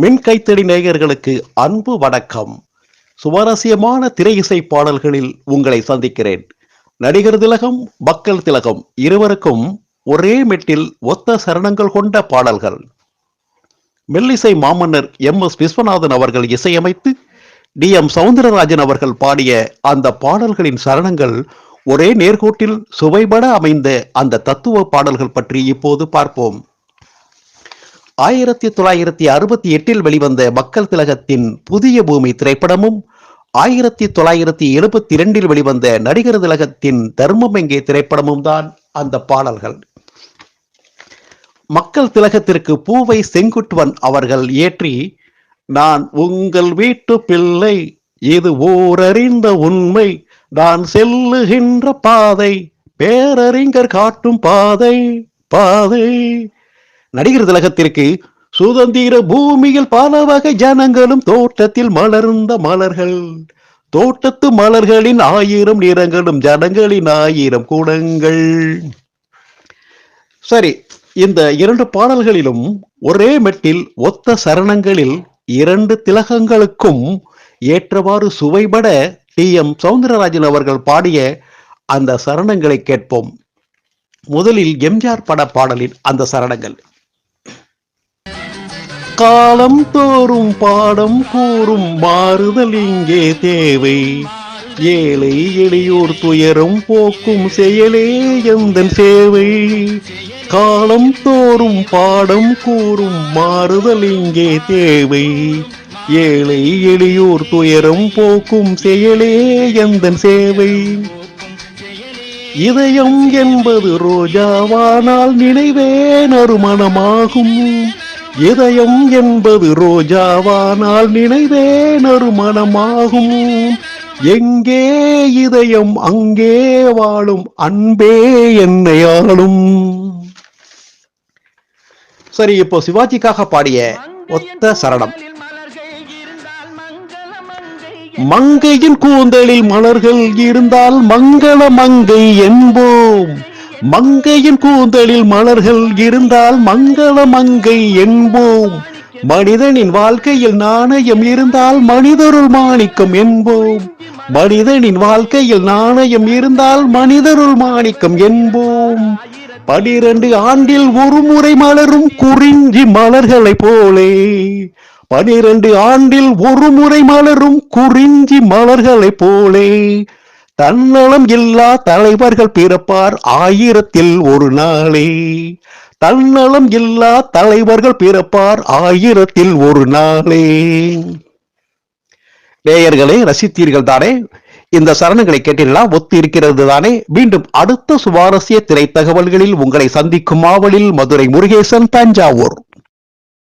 மின் கைத்தடி நேயர்களுக்கு அன்பு வணக்கம். சுவாரஸ்யமான திரை இசை பாடல்களில் உங்களை சந்திக்கிறேன். நடிகர் திலகம் மக்கள் திலகம் இருவருக்கும் ஒரே மெட்டில் ஒத்த சரணங்கள் கொண்ட பாடல்கள். மெல்லிசை மாமன்னர் எம். எஸ். விஸ்வநாதன் அவர்கள் இசையமைத்து டி. எம். சவுந்தரராஜன் அவர்கள் பாடிய அந்த பாடல்களின் சரணங்கள் ஒரே நேர்கோட்டில் சுவைபட அமைந்த அந்த தத்துவ பாடல்கள் பற்றி இப்போது பார்ப்போம். ஆயிரத்தி தொள்ளாயிரத்தி அறுபத்தி எட்டில் வெளிவந்த மக்கள் திலகத்தின் புதிய பூமி திரைப்படமும் ஆயிரத்தி தொள்ளாயிரத்தி எழுபத்தி இரண்டில் வெளிவந்த நடிகர் திலகத்தின் தர்மம் எங்கே திரைப்படமும் தான் அந்த பாடல்கள். மக்கள் திலகத்திற்கு பூவை செங்குட்டுவன் அவர்கள் இயற்றி நான் உங்கள் வீட்டு பிள்ளை இது ஓரறிந்த உண்மை. நான் செல்லுகின்ற பாதை பேரறிஞர் காட்டும் பாதை பாதை. நடிகர் திலகத்திற்கு சுதந்திர பூமியில் பல வகை ஜனங்களும் தோட்டத்தில் மலர்ந்த மலர்கள். தோட்டத்து மலர்களின் ஆயிரம் நிறங்களும் ஜனங்களின் ஆயிரம் குடங்கள். சரி இந்த இரண்டு பாடல்களிலும் ஒரே மெட்டில் ஒத்த சரணங்களில் இரண்டு திலகங்களுக்கும் ஏற்றவாறு சுவைபட டி. எம். சவுந்தரராஜன் அவர்கள் பாடிய அந்த சரணங்களை கேட்போம். முதலில் எம்ஜிஆர் பட பாடலின் அந்த சரணங்கள். காலம் தோறும் பாடம் கூறும் மாறுதல் இங்கே தேவை. ஏழை எளியோர் துயரம் போக்கும் செயலே எந்தன் சேவை. காலம் தோறும் பாடம் கூறும் மாறுதல் இங்கே தேவை. ஏழை எளியோர் துயரம் போக்கும் செயலே எந்தன் சேவை. இதயம் என்பது ரோஜாவானால் நினைவே நறுமணமாகும். இதயம் என்பது ரோஜாவானால் நினைவே நறுமணமாகும். எங்கே இதயம் அங்கே வாழும் அன்பே என்னை ஆளும். சரி இப்போ சிவாஜிக்காக பாடிய ஒத்த சரணம். மங்கையின் கூந்தலில் மலர்கள் இருந்தால் மங்கள மங்கை என்போம். மங்கையின் கூந்தலில் மலர்கள் இருந்தால் மங்கள மங்கை என்போம். மனிதனின் வாழ்க்கையில் நாணயம் இருந்தால் மனிதருள் மாணிக்கம் என்போம். மனிதனின் வாழ்க்கையில் நாணயம் இருந்தால் மனிதருள் மாணிக்கம் என்போம். பனிரெண்டு ஆண்டில் ஒரு முறை மலரும் குறிஞ்சி மலர்களைப் போலே. பனிரெண்டு ஆண்டில் ஒரு முறை மலரும் குறிஞ்சி மலர்களைப் போலே. தன்னலம் இல்லா தலைவர்கள் பிறப்பார் ஆயிரத்தில் ஒரு நாளே. தன்னலம் இல்லா தலைவர்கள் பிறப்பார் ஆயிரத்தில் ஒரு நாளே. நேயர்களை ரசித்தீர்கள் தானே? இந்த சரணங்களை கேட்டீர்களா? ஒத்து இருக்கிறது தானே? மீண்டும் அடுத்த சுவாரஸ்ய திரை தகவல்களில் உங்களை சந்திக்கும் ஆவலில் மதுரை முருகேசன் தஞ்சாவூர்.